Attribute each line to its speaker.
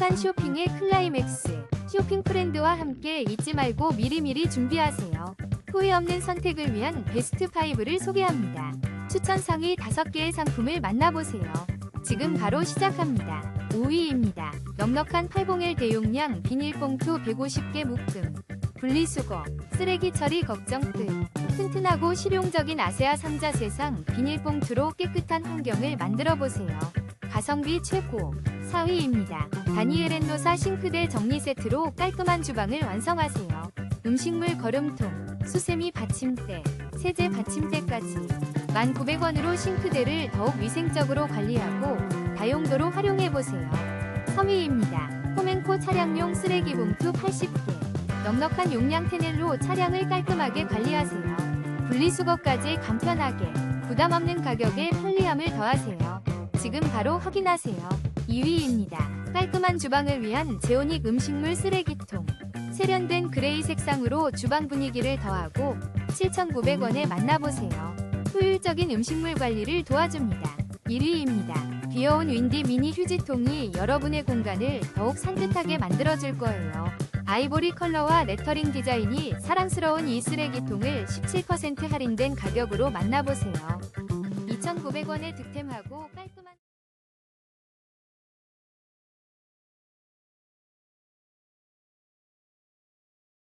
Speaker 1: 넉넉한 쇼핑의 클라이맥스. 쇼핑 프렌드와 함께 잊지 말고 미리미리 준비하세요. 후회 없는 선택을 위한 베스트 5를 소개합니다. 추천 상위 5개의 상품을 만나보세요. 지금 바로 시작합니다. 5위입니다. 넉넉한 801 대용량 비닐봉투 150개 묶음. 분리수거, 쓰레기 처리 걱정 끝. 튼튼하고 실용적인 아세아 상자 세상 비닐봉투로 깨끗한 환경을 만들어 보세요. 가성비 최고 4위입니다. 다니엘 앤노사 싱크대 정리 세트로 깔끔한 주방을 완성하세요. 음식물 거름통, 수세미 받침대, 세제 받침대까지 1,900원으로 싱크대를 더욱 위생적으로 관리하고 다용도로 활용해 보세요. 3위입니다. 홈앤코 차량용 쓰레기 봉투 80개. 넉넉한 용량 테넬로 차량을 깔끔하게 관리하세요. 분리수거까지 간편하게 부담 없는 가격에 편리함을 더하세요. 지금 바로 확인하세요. 2위입니다. 깔끔한 주방을 위한 제오닉 음식물 쓰레기통. 세련된 그레이 색상으로 주방 분위기를 더하고 7,900원에 만나보세요. 효율적인 음식물 관리를 도와줍니다. 1위입니다. 귀여운 윈디 미니 휴지통이 여러분의 공간을 더욱 산뜻하게 만들어줄 거예요. 아이보리 컬러와 레터링 디자인이 사랑스러운 이 쓰레기통을 17% 할인된 가격으로 만나보세요. 2,900원에 득템하고 깔끔한